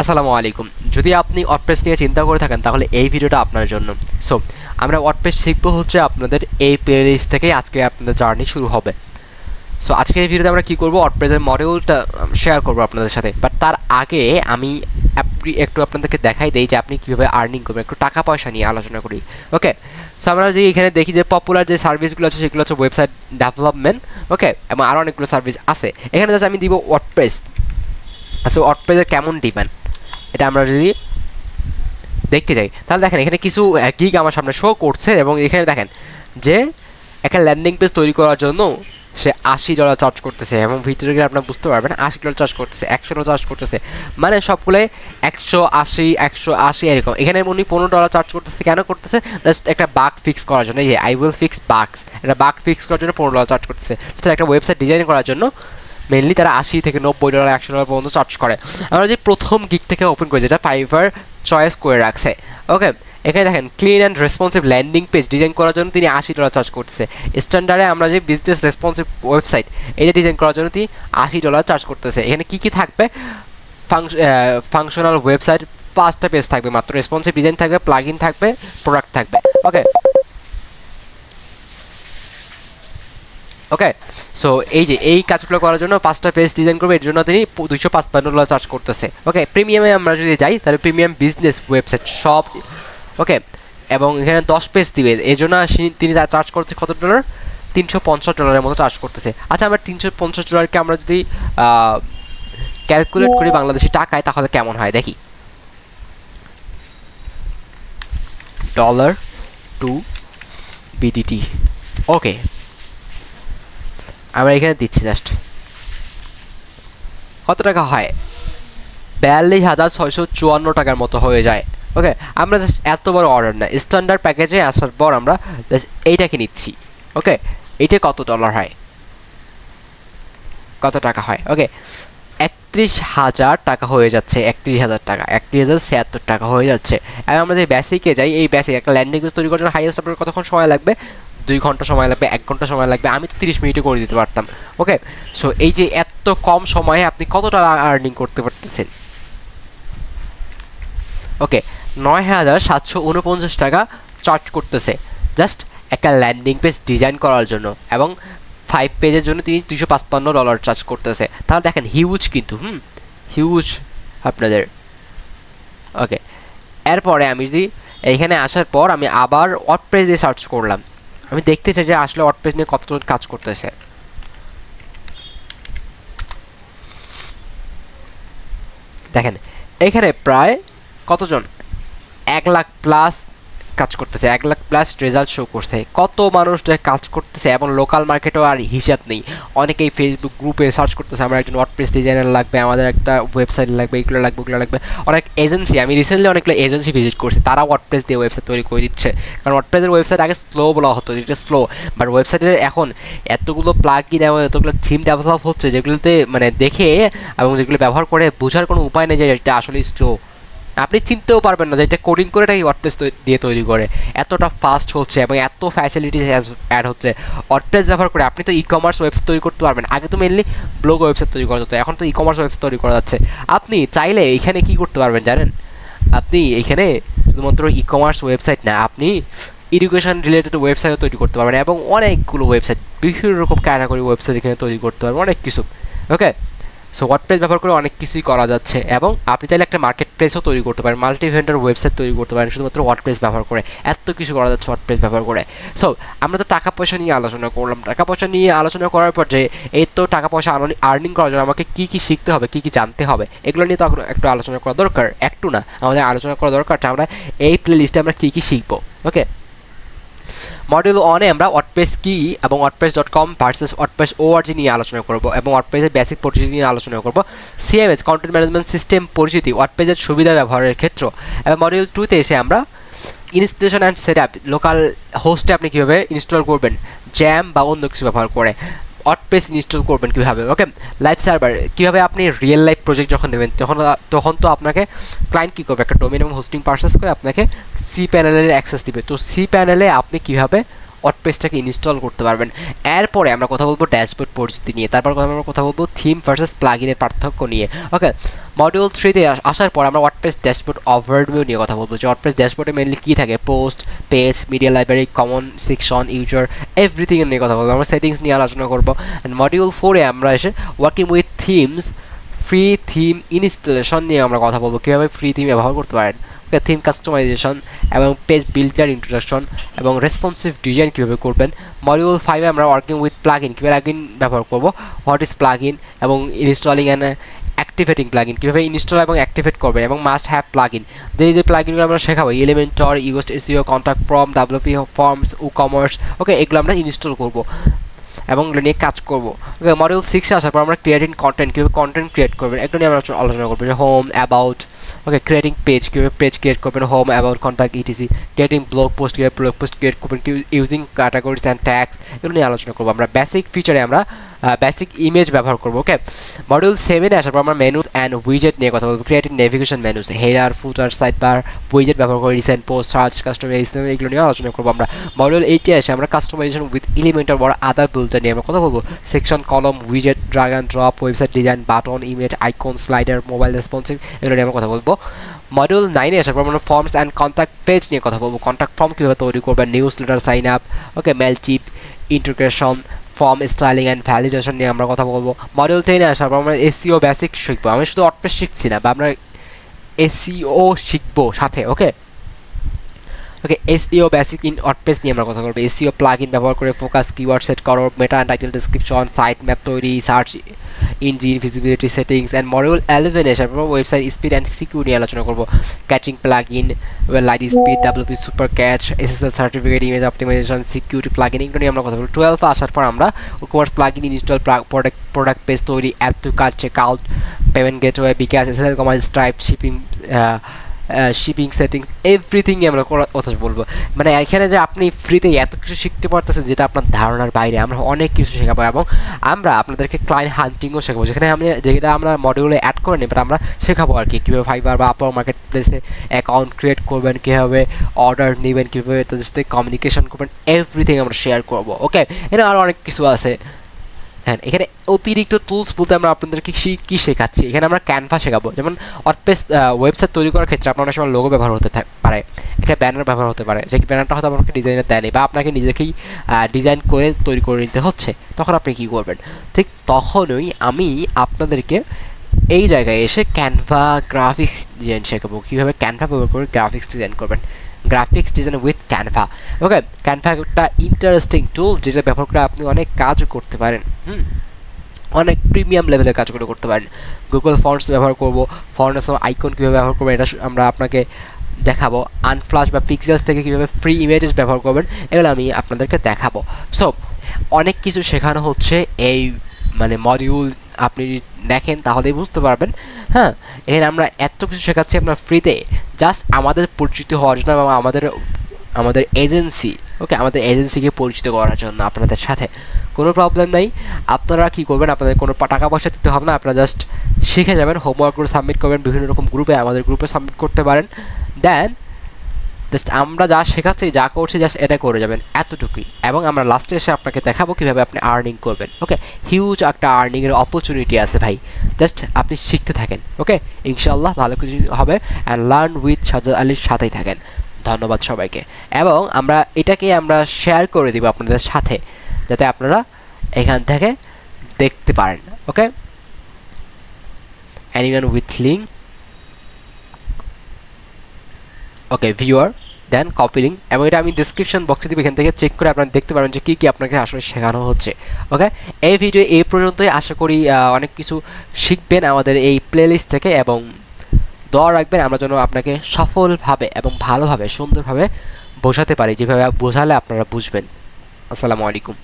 আসসালামু আলাইকুম। যদি আপনি ওয়ার্ডপ্রেস নিয়ে চিন্তা করে থাকেন, তাহলে এই ভিডিওটা আপনার জন্য। সো আমরা ওয়ার্ডপ্রেস শিখব হচ্ছে আপনাদের এই প্লেলিস্ট থেকেই আজকে আপনাদের জার্নি শুরু হবে। সো আজকে এই ভিডিওতে আমরা কী করব? ওয়ার্ডপ্রেসের মডিউলটা শেয়ার করব আপনাদের সাথে। বাট তার আগে আমি একটু আপনাদেরকে দেখাই দেই যে আপনি কীভাবে আর্নিং করবেন। একটু টাকা পয়সা নিয়ে আলোচনা করি। ওকে সো আমরা যে এখানে দেখি যে পপুলার যে সার্ভিসগুলো আছে, সেগুলো হচ্ছে ওয়েবসাইট ডেভেলপমেন্ট ওকে এবং আরও অনেকগুলো সার্ভিস আছে। এখানে জাস্ট আমি দিব ওয়ার্ডপ্রেস আচ্ছা ওয়ার্ডপ্রেসের কেমন ডিমান্ড এটা আমরা যদি দেখতে যাই, তাহলে দেখেন এখানে কিছু গিগ আমার সামনে শো করছে এবং এখানে দেখেন যে একটা ল্যান্ডিং পেজ তৈরি করার জন্য সে আশি ডলার চার্জ করতেছে এবং ভিতরে গিয়ে আপনার বুঝতে পারবেন আশি ডলার চার্জ করতেছে, একশো ডলার চার্জ করতেছে। মানে সবগুলোই একশো আশি একশো আশি, এরকম। এখানে উনি পনেরো ডলার চার্জ করতেছে, কেন করতেছে? জাস্ট একটা বাক ফিক্স করার জন্য। এই আই উইল ফিক্স বাক্স একটা বাক ফিক্স করার জন্য পনেরো ডলার চার্জ করতেছে। একটা ওয়েবসাইট ডিজাইন করার জন্য মেনলি তারা আশি থেকে নব্বই ডলার একশো ডলার পর্যন্ত চার্জ করে। আমরা যে প্রথম গিক থেকে ওপেন করি যেটা ফাইভার চয়েস করে রাখছে। ওকে এখানে দেখেন clean and responsive landing page design করার জন্য তিনি আশি ডলার চার্জ করতেছে। স্ট্যান্ডার্ডে আমরা যে বিজনেস রেসপন্সিভ ওয়েবসাইট এটা ডিজাইন করার জন্য তিনি আশি ডলার চার্জ করতেছে। এখানে কী কী থাকবে? ফাংশনাল ওয়েবসাইট পাঁচটা পেজ থাকবে মাত্র। রেসপন্সিভ ডিজাইন থাকবে প্লাগ থাকবে প্রোডাক্ট থাকবে। ওকে ওকে সো এই যে, এই কাজগুলো করার জন্য পাঁচটা পেজ ডিজাইন করবে, এর জন্য তিনি দুইশো পাঁচপান্ন ডলার চার্জ করতেছে। ওকে প্রিমিয়ামে আমরা যদি যাই, তাহলে প্রিমিয়াম বিজনেস ওয়েবসাইট সব ওকে এবং এখানে দশ পেজ দিবে। এই জন্য তিনি চার্জ করছে কত ডলার তিনশো পঞ্চাশ ডলারের মতো চার্জ করতেছে। আচ্ছা আমরা তিনশো পঞ্চাশ ডলারকে আমরা যদি ক্যালকুলেট করি বাংলাদেশি টাকায়, তাহলে কেমন হয়? দেখি। ডলার টু বিডিটি ওকে আমরা এখানে দিচ্ছি জাস্ট কত টাকা হয়? বিয়াল্লিশ হাজার ছয়শো চুয়ান্ন টাকার মতো হয়ে যায়। ওকে আমরা জাস্ট এত বড় অর্ডার না। স্ট্যান্ডার্ড প্যাকেজে আসার পর আমরা এইটাকে নিচ্ছি। ওকে এইটা কত ডলার হয়? কত টাকা হয়? ওকে একত্রিশ হাজার টাকা হয়ে যাচ্ছে, একত্রিশ হাজার টাকা। একত্রিশ হাজার ছিয়াত্তর টাকা হয়ে যাচ্ছে। এবং আমরা যে বেসিকে যাই, এই বেসিক একটা ল্যান্ডিং পেজ তৈরি করার জন্য হাইয়েস্ট আপনার কতক্ষণ সময় লাগবে? দুই ঘণ্টা সময় লাগবে, এক ঘণ্টা সময় লাগবে, আমি তো তিরিশ মিনিটে করে দিতে পারতাম ওকে সো এই যে এত কম সময়ে আপনি কত টাকা আর্নিং করতে পারতেছেন? ওকে নয় হাজার সাতশো উনপঞ্চাশ টাকা চার্জ করতেছে জাস্ট একটা ল্যান্ডিং পেজ ডিজাইন করার জন্য এবং ফাইভ পেজের জন্য তিনি দুশো পাঁচপান্ন ডলার চার্জ করতেছে। তাহলে দেখেন হিউজ কিন্তু, হুম? হিউজ আপনাদের। ওকে এরপরে আমি যদি এখানে আসার পর আমি আবার ওয়ার্ডপ্রেস দিয়ে সার্চ করলাম। আমি দেখতে চাই যে আসলে ওয়ার্ডপ্রেস নিয়ে কতজন কাজ করতেছে। দেখেন, এখানে প্রায় কতজন? এক লাখ প্লাস কাজ করতেছে, এক লাখ প্লাস রেজাল্ট শো করছে। কত মানুষ কাজ করতেছে এবং লোকাল মার্কেটেও আর হিসাব নেই। অনেকেই ফেসবুক গ্রুপে সার্চ করতেছে, আমার একজন ওয়ার্ডপ্রেস ডিজাইনার লাগবে, আমাদের একটা ওয়েবসাইট লাগবে, এগুলো লাগবে, ওগুলো লাগবে। অনেক এজেন্সি আমি রিসেন্টলি অনেকগুলো এজেন্সি ভিজিট করছি তারা ওয়ার্ডপ্রেস দিয়ে ওয়েবসাইট তৈরি করে দিচ্ছে। কারণ ওয়ার্ডপ্রেসের ওয়েবসাইট আগে স্লো বলা হতো যেটা স্লো বাট ওয়েবসাইটের এখন এতগুলো প্লাগ ইন এবং এতগুলো থিম ডেভেলপ হচ্ছে, যেগুলোতে মানে দেখে এবং যেগুলো ব্যবহার করে বোঝার কোনো উপায় নেই যে এটা আসলে স্লো আপনি চিনতেও পারবেন না যে এটা কোডিং করে এটাই ওয়ার্ডপ্রেস দিয়ে তৈরি করে। এতটা ফাস্ট হচ্ছে এবং এত ফ্যাসিলিটিস অ্যাড হচ্ছে। ওয়ার্ডপ্রেস ব্যবহার করে আপনি তো ই কমার্স ওয়েবসাইট তৈরি করতে পারবেন। আগে তো মেনলি ব্লগ ওয়েবসাইট তৈরি করা যেত, এখন তো ই কমার্স ওয়েবসাইট তৈরি করা যাচ্ছে। আপনি চাইলে এখানে কি করতে পারবেন জানেন? আপনি এখানে শুধুমাত্র ই কমার্স ওয়েবসাইট না, আপনি ইডুকেশন রিলেটেড ওয়েবসাইটও তৈরি করতে পারবেন এবং অনেকগুলো ওয়েবসাইট বিভিন্ন রকম ক্যাটাগরি ওয়েবসাইট এখানে তৈরি করতে পারবেন, অনেক কিছু। ওকে সো ওয়ার্ডপ্রেস ব্যবহার করে অনেক কিছুই করা যাচ্ছে এবং আপনি চাইলে একটা মার্কেট প্লেসও তৈরি করতে পারেন মাল্টি ভেন্ডার ওয়েবসাইট তৈরি করতে পারেন, শুধুমাত্র ওয়ার্ডপ্রেস ব্যবহার করে, এত কিছু করা যাচ্ছে ওয়ার্ডপ্রেস ব্যবহার করে। সো আমরা তো টাকা পয়সা নিয়ে আলোচনা করলাম। টাকা পয়সা নিয়ে আলোচনা করার পর যে এই তো টাকা পয়সা আর্নিং করার জন্য আমাকে কী কী শিখতে হবে, কী কী জানতে হবে, এগুলো নিয়ে তো একটু আলোচনা করা দরকার, একটু না, আমাদের আলোচনা করা দরকার আমরা এই প্লে লিস্টে আমরা কী কী শিখব ওকে মডিউল ওয়ানে আমরা ওয়ার্ডপ্রেস কি এবং WordPress dot com versus WordPress ORG নিয়ে আলোচনা করব এবং ওয়ার্ডপ্রেসের বেসিক পরিচিতি নিয়ে আলোচনা করব। সিএমএস কন্টেন্ট ম্যানেজমেন্ট সিস্টেম পরিচিতি ওয়ার্ডপ্রেসের সুবিধা ব্যবহারের ক্ষেত্র। এবং মডিউল টুতে এসে আমরা installation and set up local হোস্টে আপনি কীভাবে ইনস্টল করবেন জ্যাম বা অন্য কিছু ব্যবহার করে। ওয়ার্ডপ্রেস ইনস্টল করবেন কীভাবে? ওকে লাইভ সার্ভার কীভাবে আপনি রিয়েল লাইফ প্রজেক্ট যখন দেবেন তখন তখন তো আপনাকে ক্লায়েন্ট কী করবে? একটা ডোমেন এবং হোস্টিং পারচেস করে আপনাকে সি প্যানেলের অ্যাক্সেস দিবে। তো সি প্যানেলে আপনি কীভাবে ওয়ার্ডপ্রেসটাকে ইনস্টল করতে পারবেন। এরপরে আমরা কথা বলব ড্যাশবোর্ড পরিচিতি নিয়ে। তারপর আমরা কথা বলব থিম ভার্সেস প্লাগিনের পার্থক্য নিয়ে। ওকে মডিউল থ্রিতে আসার পর আমরা ওয়ার্ডপ্রেস ড্যাশবোর্ড ওভারভিউ নিয়ে কথা বলব। যে ওয়ার্ডপ্রেস ড্যাশবোর্ডে মেনলি কী থাকে? Post page media library common section user everything নিয়ে কথা বলব। আমরা সেটিংস নিয়ে আলোচনা করব। অ্যান্ড মডিউল ফোরে আমরা এসে working with themes free theme installation নিয়ে আমরা কথা বলব। কীভাবে ফ্রি থিম ব্যবহার করতে পারেন? থিম কাস্টমাইজেশন এবং পেজ বিল্ডার ইন্ট্রোডাকশন এবং রেসপন্সিভ ডিজাইন কীভাবে করবেন মডিউল ফাইভে আমরা ওয়ার্কিং উইথ প্লাগ ইন কীভাবে প্লাগ ব্যবহার করব হোয়াট ইজ প্লাগ ইন এবং installing and activating plugin কীভাবে ইনস্টল এবং অ্যাক্টিভেট করবেন এবং মাস্ট হ্যাভ প্লাগ ইন যে যে প্লাগ ইনগুলো আমরা শেখাবো Elementor use SEO contact form WP forms WooCommerce okay এগুলো আমরা ইনস্টল করব এবং এগুলো নিয়ে কাজ করব। ওকে মডেল সিক্সে আসার পর আমরা ক্রিয়েটিং কন্টেন্ট কীভাবে কন্টেন্ট ক্রিয়েট করবেন, এগুলো নিয়ে আমরা আলোচনা করব, যে home about okay creating page কীভাবে পেজ ক্রিয়েট করবেন home about contact etc creating blog post কীভাবে ব্লগ পোস্ট ক্রিয়েট করবেন ইউজিং ক্যাটাগরিজ অ্যান্ড ট্যাক্স এগুলো নিয়ে আলোচনা করব আমরা। বেসিক ফিচারে আমরা বেসিক ইমেজ ব্যবহার করব ওকে মডিউল সেভেনে আসার পর আমরা মেনুস অ্যান্ড উইজেট নিয়ে কথা বলব। Creating navigation menus header footer sidebar উইজেট ব্যবহার করে রিসেন্ট পোস্ট সার্চ কাস্টমাইজেশন এগুলো নিয়ে আলোচনা করব আমরা। মডিউল এইটে এসে আমরা কাস্টমাইজেশন উইথ এলিমেন্টার বড় আদার বিল্টার নিয়ে আমরা কথা বলব। Section column উইজেট drag and drop website design button image icon slider mobile responsive এগুলো নিয়ে আমরা কথা বলব। মডিউল নাইনে আসার পর আমরা ফর্মস অ্যান্ড কন্ট্যাক্ট পেজ নিয়ে কথা বলব। কন্ট্যাক্ট ফর্ম কীভাবে তৈরি করবেন newsletter sign up okay Mailchimp integration form styling and validation নিয়ে আমরা কথা বলব। মডিউল টেনে আসার পর আমরা এসিও বেসিক শিখব। আমি শুধু অটপেস শিখছি না, বা আমরা এসিও শিখব সাথে okay okay SEO basic in WordPress নিয়ে আমরা কথা বলব। এসইও প্লাগ ইন ব্যবহার করে ফোকাস কিওয়ার্ড সেট করো meta title description site map তৈরি search engine visibility settings and module eleven এসার ওয়েবসাইট স্পিড অ্যান্ড সিকিউর নিয়ে আলোচনা করব। Caching plugin LiteSpeed WP super cache SSL certificate image optimization security plugin এগুলো নিয়ে আমরা কথা বলব। টুয়েলভ আসার পর আমরা commerce plugin install product product page তৈরি অ্যাপ টু কাজ checkout payment gateway bKash SSL commerce Stripe shipping shipping setting এভরিথিংই আমরা করার কথা বলব। মানে এখানে যে আপনি ফ্রিতে এত কিছু শিখতে পারতেছেন, যেটা আপনার ধারণার বাইরে, আমরা অনেক কিছু শেখাবো এবং আমরা আপনাদেরকে ক্লায়েন্ট হান্টিংও শেখাবো। যেখানে আমি, যেটা আমরা মডিউলে অ্যাড করে নিই বাট আমরা শেখাবো আর কি, কীভাবে ফাইবার বা আপার মার্কেট প্লেসে অ্যাকাউন্ট ক্রিয়েট করবেন, কীভাবে অর্ডার নেবেন, কীভাবে তাদের সাথে কমিউনিকেশন করবেন এভরিথিং আমরা শেয়ার করব ওকে এখানে আরও অনেক কিছু আছে। হ্যাঁ এখানে অতিরিক্ত টুলস বলতে আমরা আপনাদেরকে কী শেখাচ্ছি? এখানে আমরা ক্যানভা শেখাবো। যেমন অটপেস ওয়েবসাইট তৈরি করার ক্ষেত্রে আপনার সময় লোগো ব্যবহার হতে পারে, একটা ব্যানার ব্যবহার হতে পারে। যে ব্যানারটা হয়তো আপনাকে ডিজাইনার দেয়নি বা আপনাকে নিজেকেই ডিজাইন করে তৈরি করে নিতে হচ্ছে। তখন আপনি কী করবেন? ঠিক তখনই আমি আপনাদেরকে এই জায়গায় এসে ক্যানভা গ্রাফিক্স ডিজাইন শেখাবো। কীভাবে ক্যানভা ব্যবহার করে গ্রাফিক্স ডিজাইন করবেন? Graphics design with Canva okay Canva একটা ইন্টারেস্টিং টুল যেটা ব্যবহার করে আপনি অনেক কাজ করতে পারেন। হুম? অনেক প্রিমিয়াম লেভেলের কাজগুলো করতে পারেন। গুগল ফন্টস ব্যবহার করব ফন্টস আইকন কীভাবে ব্যবহার করব এটা আমরা আপনাকে দেখাবো। আনফ্লাশ বা পিক্সেলস থেকে কীভাবে ফ্রি ইমেজেস ব্যবহার করবেন, এগুলো আমি আপনাদেরকে দেখাবো। সো অনেক কিছু শেখানো হচ্ছে এই মানে মডিউল আপনি দেখেন তাহলেই বুঝতে পারবেন। হ্যাঁ এখানে আমরা এত কিছু শেখাচ্ছি আপনার ফ্রিতে জাস্ট আমাদের পরিচিত হওয়ার জন্য এবং আমাদের আমাদের এজেন্সি ওকে আমাদের এজেন্সিকে পরিচিত করার জন্য আপনাদের সাথে। কোনো প্রবলেম নেই। আপনারা কী করবেন? আপনাদের কোনো টাকা পয়সা দিতে হবে না। আপনারা জাস্ট শিখে যাবেন হোমওয়ার্কগুলো সাবমিট করবেন, বিভিন্ন রকম গ্রুপে আমাদের গ্রুপে সাবমিট করতে পারেন। দেন জাস্ট আমরা যা শেখাচ্ছি, যা করছি, জাস্ট এটা করে যাবেন এতটুকুই। এবং আমরা লাস্টে এসে আপনাকে দেখাবো কীভাবে আপনি আর্নিং করবেন ওকে হিউজ একটা আর্নিংয়ের অপরচুনিটি আছে ভাই। জাস্ট আপনি শিখতে থাকেন ওকে ইনশাল্লাহ ভালো কিছু হবে অ্যান্ড লার্ন উইথ সাজাদ আলীর সাথেই থাকেন। ধন্যবাদ সবাইকে। এবং আমরা এটাকে আমরা শেয়ার করে দিব আপনাদের সাথে, যাতে আপনারা এখান থেকে দেখতে পারেন okay anyone with link okay viewer then copy link এবং এটা আমি ডিসক্রিপশন বক্সে দিব, এখান থেকে চেক করে আপনারা দেখতে পারেন যে কী কী আপনাকে আসলে শেখানো হচ্ছে ওকে এই ভিডিও এই পর্যন্তই, আশা করি অনেক কিছু শিখবেন আমাদের এই প্লেলিস্ট থেকে, এবং দোয়া রাখবেন আমরা যেন আপনাকে সফলভাবে এবং ভালোভাবে, সুন্দরভাবে বোঝাতে পারি, যেভাবে বোঝালে আপনারা বুঝবেন। আসসালামু আলাইকুম।